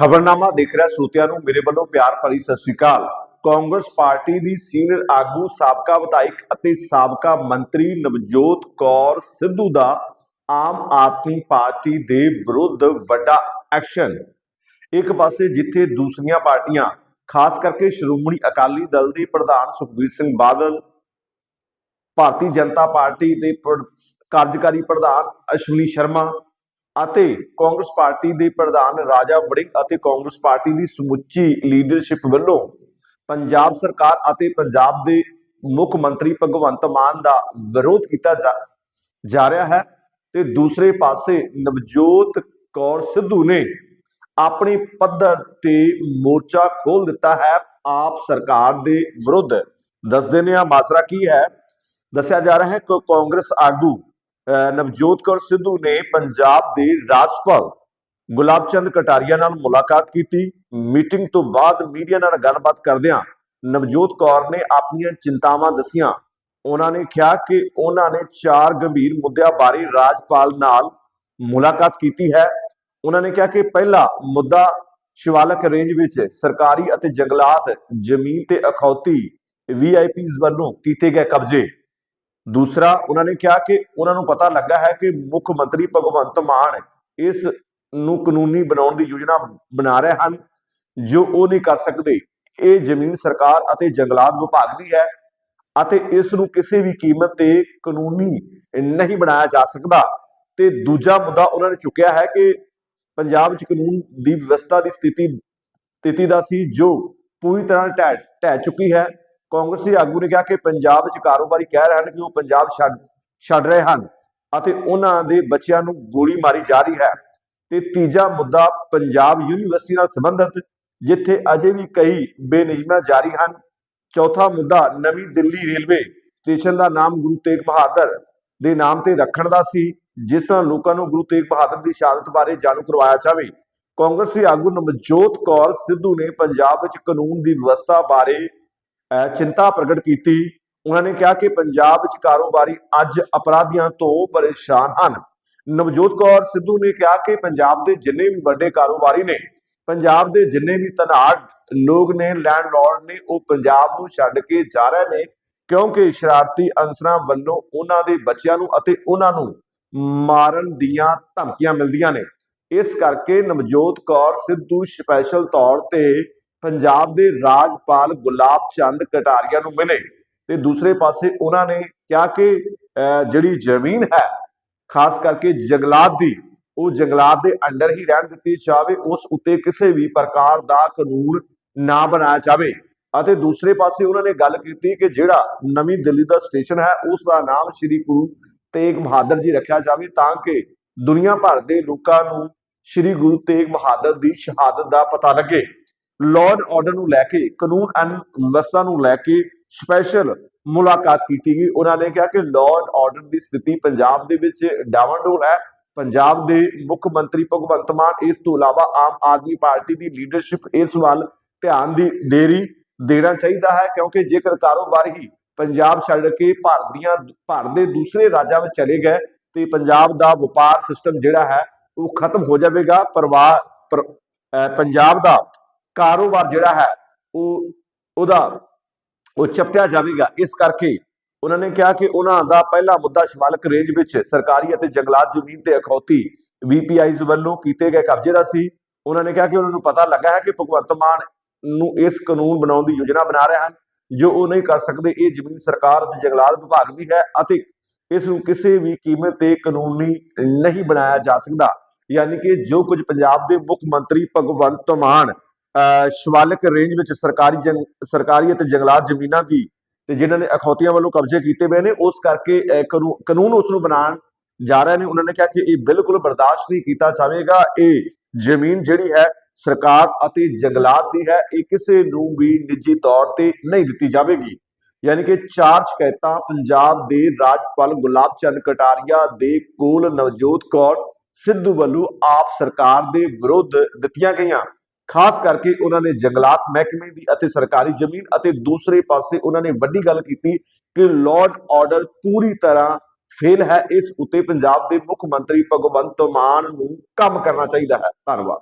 ਖਬਰਨਾਮਾ ਦੇਖ ਰਿਹਾ ਸਰੋਤਿਆਂ ਨੂੰ, ਮੇਰੇ ਵੱਲੋਂ ਪਿਆਰ ਭਰੀ ਸਤਿ ਸ਼੍ਰੀ ਅਕਾਲ। ਕਾਂਗਰਸ ਪਾਰਟੀ ਦੀ ਸੀਨੀਅਰ ਆਗੂ, ਸਾਬਕਾ ਵਿਧਾਇਕ ਅਤੇ ਸਾਬਕਾ ਮੰਤਰੀ ਨਵਜੋਤ ਕੌਰ ਸਿੱਧੂ ਦਾ ਆਮ ਆਦਮੀ ਪਾਰਟੀ ਦੇ ਵਿਰੁੱਧ ਵੱਡਾ ਐਕਸ਼ਨ। ਇੱਕ ਪਾਸੇ ਜਿੱਥੇ ਦੂਸਰੀਆਂ ਪਾਰਟੀਆਂ, ਖਾਸ ਕਰਕੇ ਸ਼੍ਰੋਮਣੀ ਅਕਾਲੀ ਦਲ ਦੇ ਪ੍ਰਧਾਨ ਸੁਖਬੀਰ ਸਿੰਘ ਬਾਦਲ, ਭਾਰਤੀ ਜਨਤਾ ਪਾਰਟੀ ਦੇ ਕਾਰਜਕਾਰੀ ਪ੍ਰਧਾਨ ਅਸ਼ਵਨੀ ਸ਼ਰਮਾ ਅਤੇ ਕਾਂਗਰਸ ਪਾਰਟੀ ਦੇ ਪ੍ਰਧਾਨ ਰਾਜਾ ਵੜਿੰਗ ਅਤੇ ਕਾਂਗਰਸ ਪਾਰਟੀ ਦੀ ਸਮੁੱਚੀ ਲੀਡਰਸ਼ਿਪ ਵੱਲੋਂ ਪੰਜਾਬ ਸਰਕਾਰ ਅਤੇ ਪੰਜਾਬ ਦੇ ਮੁੱਖ ਮੰਤਰੀ ਭਗਵੰਤ ਮਾਨ ਦਾ ਵਿਰੋਧ ਕੀਤਾ ਜਾ ਰਿਹਾ ਹੈ ਤੇ ਦੂਸਰੇ ਪਾਸੇ ਨਵਜੋਤ ਕੌਰ ਸਿੱਧੂ ਨੇ ਆਪਣੇ ਪੱਧਰ ਤੇ ਮੋਰਚਾ ਖੋਲ ਦਿੱਤਾ ਹੈ। ਆਪ ਸਰਕਾਰ ਦੇ ਵਿਰੁੱਧ ਦੱਸਦੇ ਨੇ ਆ ਮਾਸਰਾ ਕੀ ਹੈ। ਦੱਸਿਆ ਜਾ ਰਿਹਾ ਹੈ ਕਿ ਕਾਂਗਰਸ ਆਗੂ ਨਵਜੋਤ ਕੌਰ ਸਿੱਧੂ ਨੇ ਪੰਜਾਬ ਦੇ ਰਾਜਪਾਲ ਗੁਲਾਬ ਚੰਦ ਕਟਾਰੀਆ ਨਾਲ ਮੁਲਾਕਾਤ ਕੀਤੀ। ਮੀਟਿੰਗ ਤੋਂ ਬਾਅਦ ਮੀਡੀਆ ਨਾਲ ਗੱਲਬਾਤ ਕਰਦਿਆਂ ਨਵਜੋਤ ਕੌਰ ਨੇ ਆਪਣੀਆਂ ਚਿੰਤਾਵਾਂ ਦੱਸੀਆਂ। ਉਹਨਾਂ ਨੇ ਕਿਹਾ ਕਿ ਉਹਨਾਂ ਨੇ ਚਾਰ ਗੰਭੀਰ ਮੁੱਦਿਆਂ ਬਾਰੇ ਰਾਜਪਾਲ ਨਾਲ ਮੁਲਾਕਾਤ ਕੀਤੀ ਹੈ। ਉਹਨਾਂ ਨੇ ਕਿਹਾ ਕਿ ਪਹਿਲਾ ਮੁੱਦਾ ਸ਼ਿਵਾਲਕ ਰੇਂਜ ਵਿੱਚ ਸਰਕਾਰੀ ਅਤੇ ਜੰਗਲਾਤ ਜ਼ਮੀਨ ਤੇ ਅਖੌਤੀ ਵੀਆਈਪੀਜ਼ ਵੱਲੋਂ ਕੀਤੇ ਗਏ ਕਬਜ਼ੇ। ਦੂਸਰਾ, ਉਹਨਾਂ ਨੇ ਕਿਹਾ ਕਿ ਉਹਨਾਂ ਨੂੰ ਪਤਾ ਲੱਗਾ ਹੈ ਕਿ ਮੁੱਖ ਮੰਤਰੀ ਭਗਵੰਤ ਮਾਨ ਇਸ ਨੂੰ ਕਾਨੂੰਨੀ ਬਣਾਉਣ ਦੀ ਯੋਜਨਾ ਬਣਾ ਰਹੇ ਹਨ, ਜੋ ਉਹ ਨਹੀਂ ਕਰ ਸਕਦੇ। ਇਹ ਜ਼ਮੀਨ ਸਰਕਾਰ ਅਤੇ ਜੰਗਲਾਤ ਵਿਭਾਗ ਦੀ ਹੈ ਅਤੇ ਇਸ ਨੂੰ ਕਿਸੇ ਵੀ ਕੀਮਤ ਤੇ ਕਾਨੂੰਨੀ ਨਹੀਂ ਬਣਾਇਆ ਜਾ ਸਕਦਾ। ਤੇ ਦੂਜਾ ਮੁੱਦਾ ਉਹਨਾਂ ਨੇ ਚੁੱਕਿਆ ਹੈ ਕਿ ਪੰਜਾਬ ਵਿੱਚ ਕਾਨੂੰਨ ਦੀ ਵਿਵਸਥਾ ਦੀ ਸਥਿਤੀ ਸਥਿਤੀ ਦਾ ਸੀ ਜੋ ਪੂਰੀ ਤਰ੍ਹਾਂ ਢਹਿ ਢਹਿ ਚੁੱਕੀ ਹੈ। ਕਾਂਗਰਸੀ ਆਗੂ ਨੇ ਕਿਹਾ ਕਿ ਪੰਜਾਬ ਵਿੱਚ ਕਾਰੋਬਾਰੀ ਕਹਿ ਰਹੇ ਹਨ ਕਿ ਉਹ ਪੰਜਾਬ ਛੱਡ ਛੱਡ ਰਹੇ ਹਨ ਅਤੇ ਉਹਨਾਂ ਦੇ ਬੱਚਿਆਂ ਨੂੰ ਗੋਲੀ ਮਾਰੀ ਜਾ ਰਹੀ ਹੈ। ਤੇ ਤੀਜਾ ਮੁੱਦਾ ਪੰਜਾਬ ਯੂਨੀਵਰਸਿਟੀ ਨਾਲ ਸੰਬੰਧਿਤ, ਜਿੱਥੇ ਅਜੇ ਵੀ ਕਈ ਬੇਨਿਯਮਾਂ ਜਾਰੀ ਹਨ। ਚੌਥਾ ਮੁੱਦਾ, ਨਵੀਂ ਦਿੱਲੀ ਰੇਲਵੇ ਸਟੇਸ਼ਨ ਦਾ ਨਾਮ ਗੁਰੂ ਤੇਗ ਬਹਾਦਰ ਦੇ ਨਾਮ ਤੇ ਰੱਖਣ ਦਾ ਸੀ, ਜਿਸ ਨਾਲ ਲੋਕਾਂ ਨੂੰ ਗੁਰੂ ਤੇਗ ਬਹਾਦਰ ਦੀ ਸ਼ਹਾਦਤ ਬਾਰੇ ਜਾਣੂ ਕਰਵਾਇਆ ਜਾਵੇ। ਕਾਂਗਰਸੀ ਆਗੂ ਨਵਜੋਤ ਕੌਰ ਸਿੱਧੂ ਨੇ ਪੰਜਾਬ ਵਿੱਚ ਕਾਨੂੰਨ ਦੀ ਵਿਵਸਥਾ ਬਾਰੇ ਚਿੰਤਾ ਪ੍ਰਗਟ ਕੀਤੀ। ਉਹਨਾਂ ਨੇ ਕਿਹਾ ਕਿ ਪੰਜਾਬ ਵਿੱਚ ਕਾਰੋਬਾਰੀ ਅੱਜ ਅਪਰਾਧੀਆਂ ਤੋਂ ਪਰੇਸ਼ਾਨ ਹਨ। ਨਵਜੋਤ ਕੌਰ ਸਿੱਧੂ ਨੇ ਕਿਹਾ ਕਿ ਪੰਜਾਬ ਦੇ ਜਿੰਨੇ ਵੀ ਵੱਡੇ ਕਾਰੋਬਾਰੀ ਨੇ, ਪੰਜਾਬ ਦੇ ਜਿੰਨੇ ਵੀ ਧਨਾੜ ਲੋਕ ਨੇ ਲੈਂਡਲੌਰਡ ਨੇ, ਉਹ ਪੰਜਾਬ ਨੂੰ ਛੱਡ ਕੇ ਜਾ ਰਹੇ ਨੇ, ਕਿਉਂਕਿ ਸ਼ਰਾਰਤੀ ਅਨਸਰਾਂ ਵੱਲੋਂ ਉਹਨਾਂ ਦੇ ਬੱਚਿਆਂ ਨੂੰ ਅਤੇ ਉਹਨਾਂ ਨੂੰ ਮਾਰਨ ਦੀਆਂ ਧਮਕੀਆਂ ਮਿਲਦੀਆਂ ਨੇ। ਇਸ ਕਰਕੇ ਨਵਜੋਤ ਕੌਰ ਸਿੱਧੂ ਸਪੈਸ਼ਲ ਤੌਰ ਤੇ ਪੰਜਾਬ ਦੇ ਰਾਜਪਾਲ ਗੁਲਾਬ ਚੰਦ ਕਟਾਰੀਆ ਨੂੰ ਮਿਲੇ ਤੇ ਦੂਸਰੇ ਪਾਸੇ ਉਹਨਾਂ ਨੇ ਕਿਹਾ ਕਿ ਜਿਹੜੀ ਜ਼ਮੀਨ ਹੈ, ਖਾਸ ਕਰਕੇ ਜੰਗਲਾਤ ਦੀ, ਉਹ ਜੰਗਲਾਤ ਦੇ ਅੰਡਰ ਹੀ ਰਹਿਣ ਦਿੱਤੀ ਜਾਵੇ, ਉਸ ਉੱਤੇ ਕਿਸੇ ਵੀ ਪ੍ਰਕਾਰ ਦਾ ਕਾਨੂੰਨ ਨਾ ਬਣਾਇਆ ਜਾਵੇ। ਅਤੇ ਦੂਸਰੇ ਪਾਸੇ ਉਹਨਾਂ ਨੇ ਗੱਲ ਕੀਤੀ ਕਿ ਜਿਹੜਾ ਨਵੀਂ ਦਿੱਲੀ ਦਾ ਸਟੇਸ਼ਨ ਹੈ, ਉਸ ਦਾ ਨਾਮ ਸ੍ਰੀ ਗੁਰੂ ਤੇਗ ਬਹਾਦਰ ਜੀ ਰੱਖਿਆ ਜਾਵੇ ਤਾਂ ਕਿ ਦੁਨੀਆ ਭਰ ਦੇ ਲੋਕਾਂ ਨੂੰ ਸ੍ਰੀ ਗੁਰੂ ਤੇਗ ਬਹਾਦਰ ਦੀ ਸ਼ਹਾਦਤ ਦਾ ਪਤਾ ਲੱਗੇ। ਲਾਰਡ ਆਰਡਰ ਨੂੰ ਲੈ ਕੇ, ਕਾਨੂੰਨ ਐਂਡ ਵਿਵਸਥਾ ਨੂੰ ਲੈ ਕੇ ਸਪੈਸ਼ਲ ਮੁਲਾਕਾਤ ਕੀਤੀ ਗਈ। ਉਹਨਾਂ ਨੇ ਕਿਹਾ ਕਿ ਲਾਰਡ ਆਰਡਰ ਦੀ ਸਥਿਤੀ ਪੰਜਾਬ ਦੇ ਵਿੱਚ ਡਾਵਾਂਡੋਲ ਹੈ। ਪੰਜਾਬ ਦੇ ਮੁੱਖ ਮੰਤਰੀ ਭਗਵੰਤ ਮਾਨ ਇਸ ਤੋਂ ਇਲਾਵਾ ਆਮ ਆਦਮੀ ਪਾਰਟੀ ਦੀ ਲੀਡਰਸ਼ਿਪ ਇਸ ਵੱਲ ਧਿਆਨ ਦੀ ਦੇਰੀ ਦੇਣਾ ਚਾਹੀਦਾ ਹੈ ਕਿਉਂਕਿ ਜੇਕਰ ਕਾਰੋਬਾਰ ਹੀ ਪੰਜਾਬ ਛੱਡ ਕੇ ਭਾਰਤ ਦੀਆਂ ਭਾਰਤ ਦੇ ਦੂਸਰੇ ਰਾਜਾਂ ਵਿੱਚ ਚਲੇ ਗਏ ਤੇ ਪੰਜਾਬ ਦਾ ਵਪਾਰ ਸਿਸਟਮ ਜਿਹੜਾ ਹੈ ਉਹ ਖਤਮ ਹੋ ਜਾਵੇਗਾ। ਪਰਿਵਾਰ ਪੰਜਾਬ ਦਾ ਕਾਰੋਬਾਰ ਜਿਹੜਾ ਹੈ, ਉਹ, ਉਹਦਾ, ਉਹ ਚਪਟਿਆ ਜਾਵੇਗਾ। ਇਸ ਕਰਕੇ ਉਹਨਾਂ ਨੇ ਕਿਹਾ ਕਿ ਉਹਨਾਂ ਦਾ ਪਹਿਲਾ ਮੁੱਦਾ ਸ਼ਿਵਾਲਕ ਰੇਂਜ ਵਿੱਚ ਸਰਕਾਰੀ ਅਤੇ ਜੰਗਲਾਤ ਜ਼ਮੀਨ ਤੇ ਅਖੌਤੀ ਵੀਪੀਆਈਜ਼ ਵੱਲੋਂ ਕੀਤੇ ਗਏ ਕਬਜ਼ੇ ਦਾ ਸੀ। ਉਹਨਾਂ ਨੇ ਕਿਹਾ ਕਿ ਉਹਨਾਂ ਨੂੰ ਪਤਾ ਲੱਗਾ ਹੈ ਕਿ ਭਗਵੰਤ ਮਾਨ ਨੂੰ ਇਸ ਕਾਨੂੰਨ ਬਣਾਉਣ ਦੀ ਯੋਜਨਾ ਬਣਾ ਰਹੇ ਹਨ। ਜੋ ਉਹ ਨਹੀਂ ਕਰ ਸਕਦੇ, ਇਹ ਜ਼ਮੀਨ ਸਰਕਾਰ ਅਤੇ ਜੰਗਲਾਤ ਵਿਭਾਗ ਦੀ ਹੈ ਅਤੇ ਇਸ ਨੂੰ ਕਿਸੇ ਵੀ ਕੀਮਤ ਤੇ ਕਾਨੂੰਨੀ ਨਹੀਂ ਬਣਾਇਆ ਜਾ ਸਕਦਾ। ਯਾਨੀ ਕਿ ਜੋ ਕੁਝ ਪੰਜਾਬ ਦੇ ਮੁੱਖ ਮੰਤਰੀ ਭਗਵੰਤ ਮਾਨ ਸ਼ਿਵਾਲਿਕ ਰੇਂਜ ਵਿੱਚ ਸਰਕਾਰੀ ਜੰਗ ਸਰਕਾਰੀ ਅਤੇ ਜੰਗਲਾਤ ਜ਼ਮੀਨਾਂ ਦੀ ਤੇ ਜਿਨ੍ਹਾਂ ਨੇ ਅਖੌਤੀਆਂ ਵੱਲੋਂ ਕਬਜ਼ੇ ਕੀਤੇ ਹੋਏ ਨੇ ਉਸ ਕਰਕੇ ਅਹ, ਕਾਨੂੰਨ ਉਸ ਨੂੰ ਬਣਾਉਣ ਜਾ ਰਹੇ ਨੇ। ਉਹਨਾਂ ਨੇ ਕਿਹਾ ਕਿ ਇਹ ਬਿਲਕੁਲ ਬਰਦਾਸ਼ਤ ਨਹੀਂ ਕੀਤਾ ਜਾਵੇਗਾ। ਇਹ ਜ਼ਮੀਨ ਜਿਹੜੀ ਹੈ ਸਰਕਾਰ ਅਤੇ ਜੰਗਲਾਤ ਦੀ ਹੈ ਇਹ ਕਿਸੇ ਨੂੰ ਵੀ ਨਿੱਜੀ ਤੌਰ ਤੇ ਨਹੀਂ ਦਿੱਤੀ ਜਾਵੇਗੀ। ਯਾਨੀ ਕਿ ਚਾਰ ਸ਼ਿਕਾਇਤਾਂ ਪੰਜਾਬ ਦੇ ਰਾਜਪਾਲ ਗੁਲਾਬ ਚੰਦ ਕਟਾਰੀਆ ਦੇ ਕੋਲ ਨਵਜੋਤ ਕੌਰ ਸਿੱਧੂ ਵੱਲੋਂ ਆਪ ਸਰਕਾਰ ਦੇ ਵਿਰੁੱਧ ਦਿੱਤੀਆਂ ਗਈਆਂ। ਖਾਸ ਕਰਕੇ ਉਹਨਾਂ ਨੇ ਜੰਗਲਾਤ ਮਹਿਕਮੇ ਦੀ ਅਤੇ ਸਰਕਾਰੀ ਜ਼ਮੀਨ ਅਤੇ ਦੂਸਰੇ ਪਾਸੇ ਉਹਨਾਂ ਨੇ ਵੱਡੀ ਗੱਲ ਕੀਤੀ ਕਿ ਲਾਰਡ ਆਰਡਰ ਪੂਰੀ ਤਰ੍ਹਾਂ ਫੇਲ ਹੈ, ਇਸ ਉੱਤੇ ਪੰਜਾਬ ਦੇ ਮੁੱਖ ਮੰਤਰੀ ਭਗਵੰਤ ਮਾਨ ਨੂੰ ਕੰਮ ਕਰਨਾ ਚਾਹੀਦਾ ਹੈ। ਧੰਨਵਾਦ।